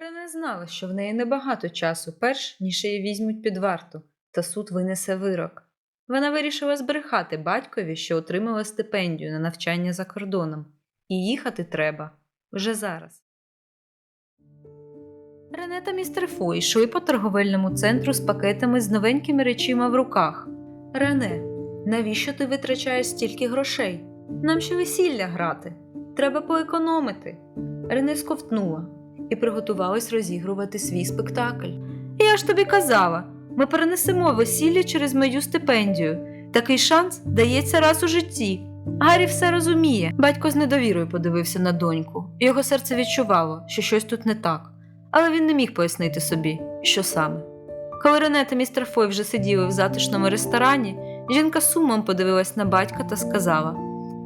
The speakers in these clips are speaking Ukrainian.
Рене знала, що в неї небагато часу, перш ніж її візьмуть під варту, та суд винесе вирок. Вона вирішила збрехати батькові, що отримала стипендію на навчання за кордоном, і їхати треба вже зараз. Рене та містер Фо йшли по торговельному центру з пакетами з новенькими речима в руках. Рене, навіщо ти витрачаєш стільки грошей? Нам ще весілля грати. Треба поекономити. Рене сковтнула і приготувалась розігрувати свій спектакль. Я ж тобі казала, ми перенесемо весілля через мою стипендію. Такий шанс дається раз у житті. Гаррі все розуміє. Батько з недовірою подивився на доньку. Його серце відчувало, що щось тут не так, але він не міг пояснити собі, що саме. Коли Рене та містер Фой вже сиділи в затишному ресторані, жінка сумом подивилась на батька та сказала: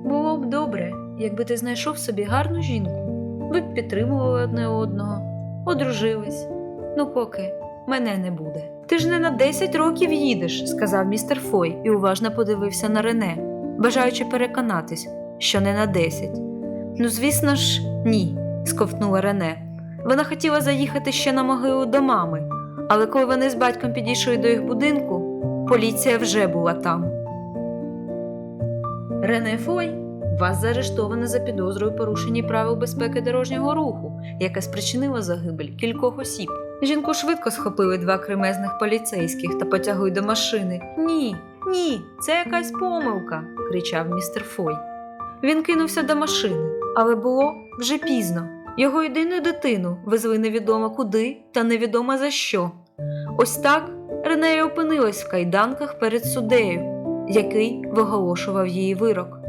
Було б добре, якби ти знайшов собі гарну жінку. Ви б підтримували одне одного, одружились. Ну, поки мене не буде. Ти ж не на 10 років їдеш, сказав містер Фой і уважно подивився на Рене, бажаючи переконатись, що не на 10. Ну, звісно ж, ні, сковтнула Рене. Вона хотіла заїхати ще на могилу до мами, але коли вони з батьком підійшли до їх будинку, поліція вже була там. Рене Фой, вас заарештовано за підозрою порушенні правил безпеки дорожнього руху, яке спричинило загибель кількох осіб. Жінку швидко схопили два кремезних поліцейських та потягли до машини. Ні, ні, це якась помилка, кричав містер Фой. Він кинувся до машини, але було вже пізно. Його єдину дитину везли невідомо куди та невідомо за що. Ось так Ренея опинилась в кайданках перед суддею, який виголошував її вирок.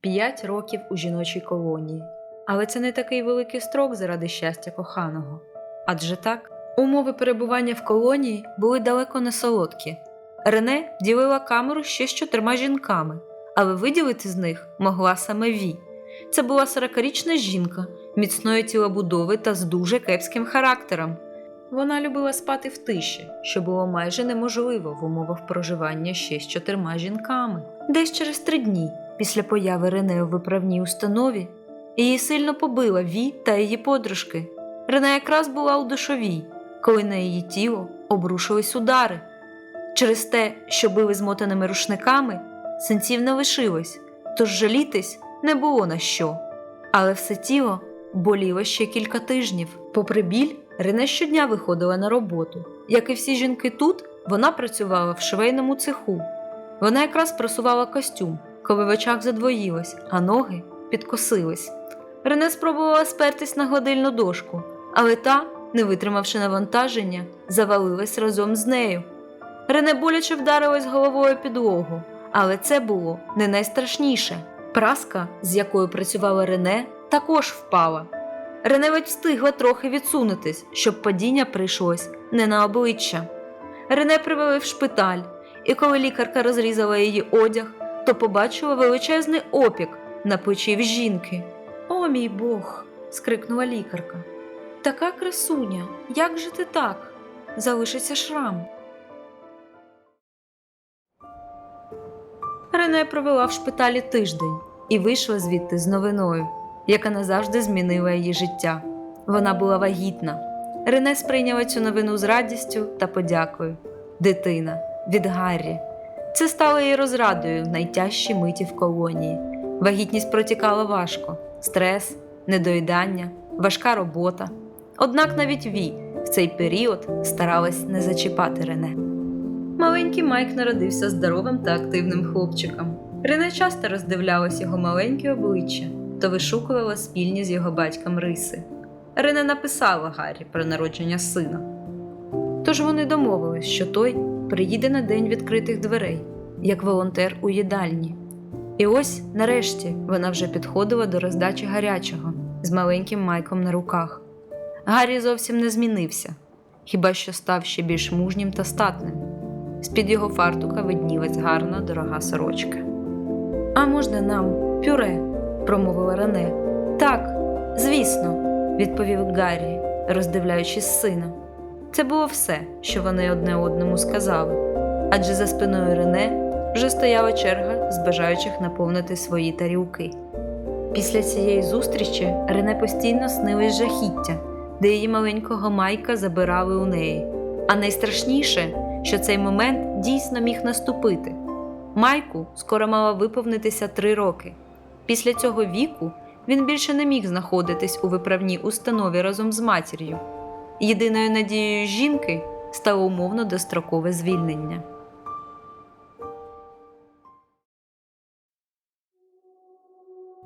П'ять років у жіночій колонії. Але це не такий великий строк заради щастя коханого. Адже так, умови перебування в колонії були далеко не солодкі. Рене ділила камеру ще з чотирма жінками, але виділити з них могла саме Ві. Це була 40-річна жінка, міцної тілобудови та з дуже кепським характером. Вона любила спати в тиші, що було майже неможливо в умовах проживання ще з чотирма жінками. Десь через три дні після появи Рене у виправній установі її сильно побила Ві та її подружки. Рене якраз була у душовій, коли на її тіло обрушились удари. Через те, що били змотаними рушниками, синців не лишилось, тож жалітись не було на що. Але все тіло боліло ще кілька тижнів. Попри біль, Рене щодня виходила на роботу. Як і всі жінки тут, вона працювала в швейному цеху. Вона якраз просувала костюм, коли в очах задвоїлось, а ноги підкосились. Рене спробувала спертись на гладильну дошку, але та, не витримавши навантаження, завалилась разом з нею. Рене боляче вдарилась головою підлогу, але це було не найстрашніше. Праска, з якою працювала Рене, також впала. Рене ледь встигла трохи відсунутись, щоб падіння прийшлось не на обличчя. Рене привели в шпиталь, і коли лікарка розрізала її одяг, то побачила величезний опік на плечі в жінки. О, мій Бог! скрикнула лікарка. Така красуня, як же ти так? Залишиться шрам. Рене провела в шпиталі тиждень і вийшла звідти з новиною, яка назавжди змінила її життя. Вона була вагітна. Рене сприйняла цю новину з радістю та подякою. Дитина від Гаррі. Це стало її розрадою в найтяжчій миті в колонії. Вагітність протікала важко: стрес, недоїдання, важка робота. Однак навіть Ві в цей період старалась не зачіпати Рене. Маленький Майк народився здоровим та активним хлопчиком. Рене часто роздивлялась його маленьке обличчя та вишукувала спільні з його батьком риси. Рене написала Гаррі про народження сина. Тож вони домовились, що той приїде на день відкритих дверей, як волонтер у їдальні. І ось, нарешті, вона вже підходила до роздачі гарячого з маленьким майком на руках. Гаррі зовсім не змінився, хіба що став ще більш мужнім та статним. З-під його фартука виднілась гарна дорога сорочка. А можна нам пюре? промовила Рене. Так, звісно, відповів Гаррі, роздивляючись сина. Це було все, що вони одне одному сказали, адже за спиною Рене вже стояла черга з бажаючих наповнити свої тарілки. Після цієї зустрічі Рене постійно снилось жахіття, де її маленького майка забирали у неї. А найстрашніше, що цей момент дійсно міг наступити. Майку скоро мало виповнитися три роки. Після цього віку він більше не міг знаходитись у виправній установі разом з матір'ю. Єдиною надією жінки стало умовно дострокове звільнення.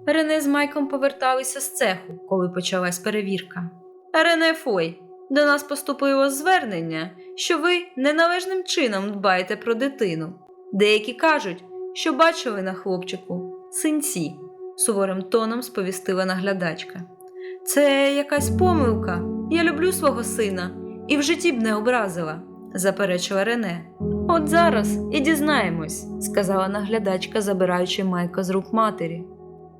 Рене з Майком поверталися з цеху, коли почалась перевірка. Рене Фой, до нас поступило звернення, що ви неналежним чином дбаєте про дитину. Деякі кажуть, що бачили на хлопчику синці, суворим тоном сповістила наглядачка. Це якась помилка. Я люблю свого сина і в житті б не образила, заперечила Рене. От зараз і дізнаємось, сказала наглядачка, забираючи Майка з рук матері.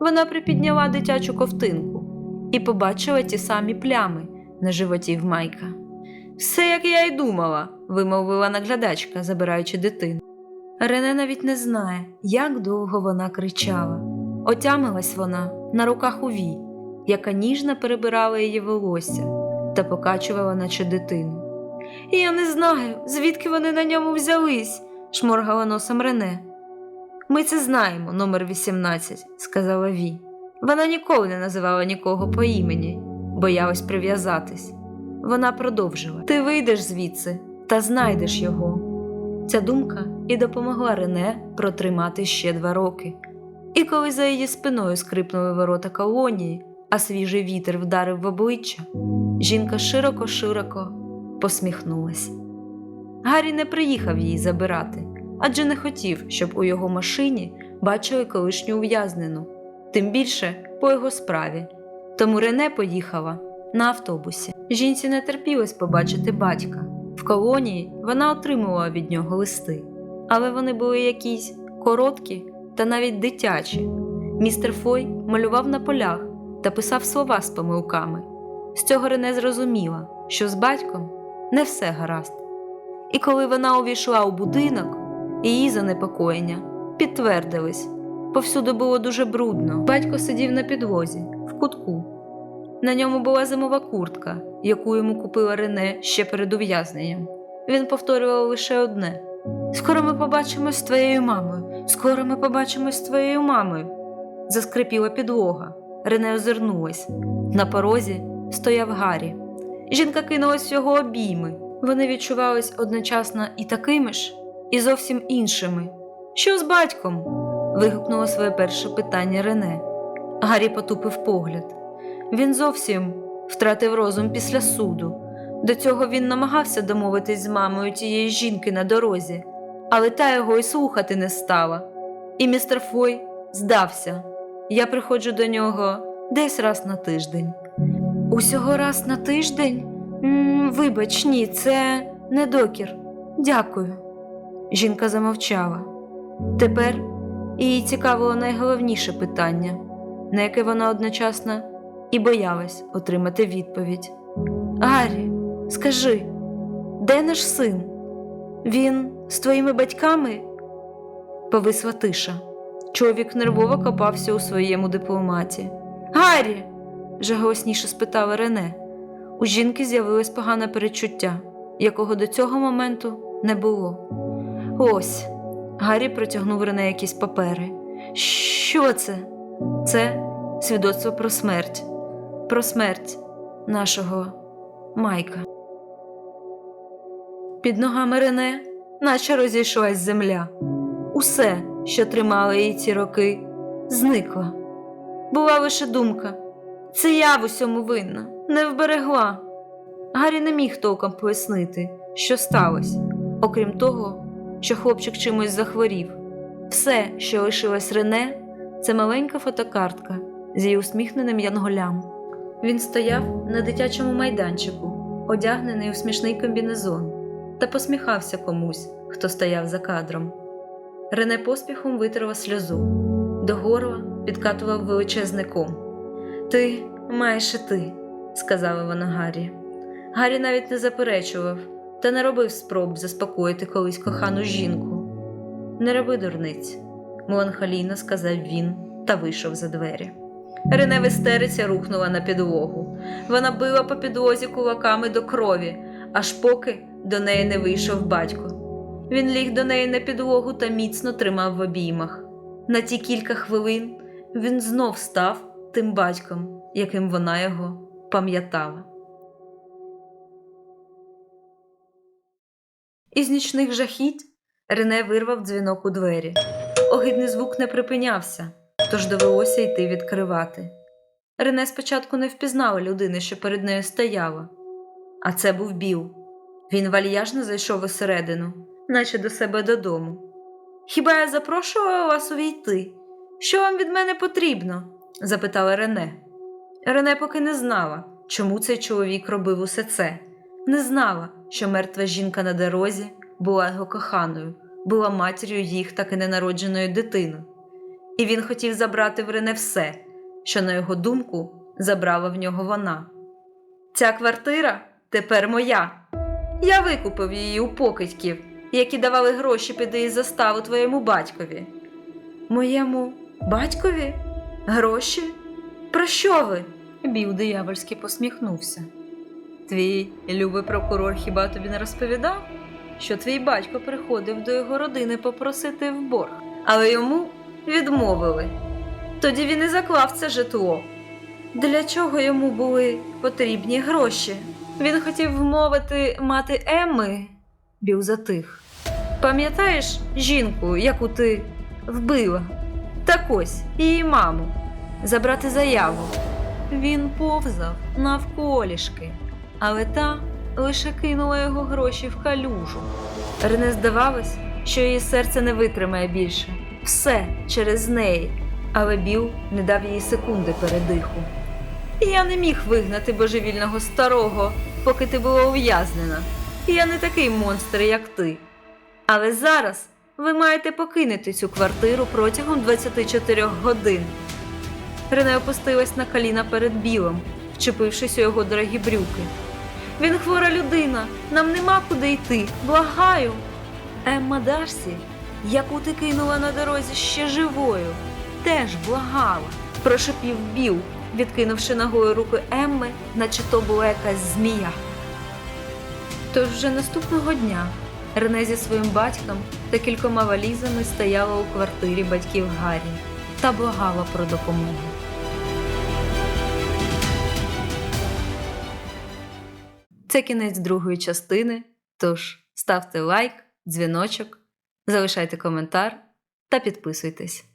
Вона припідняла дитячу ковтинку і побачила ті самі плями на животі в Майка. Все, як я й думала, вимовила наглядачка, забираючи дитину. Рене навіть не знає, як довго вона кричала. Отямилась вона на руках у Ві, яка ніжно перебирала її волосся та покачувала, наче дитину. Я не знаю, звідки вони на ньому взялись, шморгала носом Рене. Ми це знаємо, номер 18, сказала Ві. Вона ніколи не називала нікого по імені, боялась прив'язатись. Вона продовжила: Ти вийдеш звідси та знайдеш його. Ця думка і допомогла Рене протримати ще два роки. І коли за її спиною скрипнули ворота колонії, а свіжий вітер вдарив в обличчя, жінка широко-широко посміхнулась. Гаррі не приїхав її забирати, адже не хотів, щоб у його машині бачили колишню ув'язнену, тим більше по його справі. Тому Рене поїхала на автобусі. Жінці не терпілось побачити батька. В колонії вона отримувала від нього листи, але вони були якісь короткі та навіть дитячі. Містер Фой малював на полях та писав слова з помилками. З цього Рене зрозуміла, що з батьком не все гаразд. І коли вона увійшла у будинок, її занепокоєння підтвердились. Повсюди було дуже брудно. Батько сидів на підлозі, в кутку. На ньому була зимова куртка, яку йому купила Рене ще перед ув'язненням. Він повторював лише одне: Скоро ми побачимось з твоєю мамою, скоро ми побачимось з твоєю мамою. Заскрипіла підлога. Рене озирнулась. На порозі стояв Гаррі. Жінка кинулась в його обійми. Вони відчувались одночасно і такими ж, і зовсім іншими. Що з батьком? вигукнуло своє перше питання Рене. Гаррі потупив погляд. Він зовсім втратив розум після суду. До цього він намагався домовитись з мамою тієї жінки на дорозі, але та його й слухати не стала. І містер Фой здався. Я приходжу до нього десь раз на тиждень. Усього раз на тиждень? м вибач, ні, це не докір. Дякую. Жінка замовчала. Тепер її цікавило найголовніше питання, на яке вона одночасно і боялась отримати відповідь. Гаррі, скажи, де наш син? Він з твоїми батьками? Повисла тиша. Чоловік нервово копався у своєму дипломаті. Гаррі. Вже голосніше спитала Рене. У жінки з'явилось погане перечуття, якого до цього моменту не було. Ось. Гаррі протягнув Рене якісь папери. Що це? Це свідоцтво про смерть, про смерть нашого Майка. Під ногами Рене, наче розійшлась земля. Усе, що тримало її ці роки, зникло. Була лише думка це я в усьому винна, не вберегла. Гаррі не міг толком пояснити, що сталося, окрім того, що хлопчик чимось захворів. Все, що лишилось Рене, це маленька фотокартка з її усміхненим янголям. Він стояв на дитячому майданчику, одягнений у смішний комбінезон, та посміхався комусь, хто стояв за кадром. Рене поспіхом витерла сльозу, до горла підкатував величезний ком. Ти маєш і ти, сказала вона Гаррі. Гаррі навіть не заперечував та не робив спроб заспокоїти колись кохану жінку. Не роби дурниць, меланхолійно сказав він та вийшов за двері. Рене в рухнула на підлогу. Вона била по підлозі кулаками до крові, аж поки до неї не вийшов батько. Він ліг до неї на підлогу та міцно тримав в обіймах. На ті кілька хвилин він знов став тим батьком, яким вона його пам'ятала. Із нічних жахіть Рене вирвав дзвінок у двері. Огидний звук не припинявся, тож довелося йти відкривати. Рене спочатку не впізнала людини, що перед нею стояла, а це був Біл. Він вальяжно зайшов усередину, наче до себе додому. Хіба я запрошувала вас увійти? Що вам від мене потрібно? Запитала Рене. Рене поки не знала, чому цей чоловік робив усе це, не знала, що мертва жінка на дорозі була його коханою, була матір'ю їх таки ненародженої дитини. І він хотів забрати в Рене все, що, на його думку, забрала в нього вона. Ця квартира тепер моя. Я викупив її у покидьків, які давали гроші під її заставу твоєму батькові. Моєму батькові? Гроші? Про що ви? Біл диявольськи посміхнувся. Твій любий прокурор хіба тобі не розповідав, що твій батько приходив до його родини попросити в борг, але йому відмовили. Тоді він і заклав це житло. Для чого йому були потрібні гроші? Він хотів вмовити мати Емми. Біл затих. Пам'ятаєш жінку, яку ти вбила? Так ось її маму. Забрати заяву. Він повзав навколішки, але та лише кинула його гроші в калюжу. Рене здавалось, що її серце не витримає більше. Все через неї, але Біл не дав їй секунди передиху. Я не міг вигнати божевільного старого, поки ти була ув'язнена. Я не такий монстр, як ти. Але зараз ви маєте покинути цю квартиру протягом 24 годин. Рене опустилась на коліна перед білом, вчепившись у його дорогі брюки. Він хвора людина, нам нема куди йти. Благаю. Емма Дарсі, яку ти кинула на дорозі ще живою, теж благала, прошепів Біл, відкинувши ногою руки Емми, наче то була якась змія. Тож вже наступного дня Рене зі своїм батьком та кількома валізами стояла у квартирі батьків Гаррі та благала про допомогу. Це кінець другої частини. Тож ставте лайк, дзвіночок, залишайте коментар та підписуйтесь.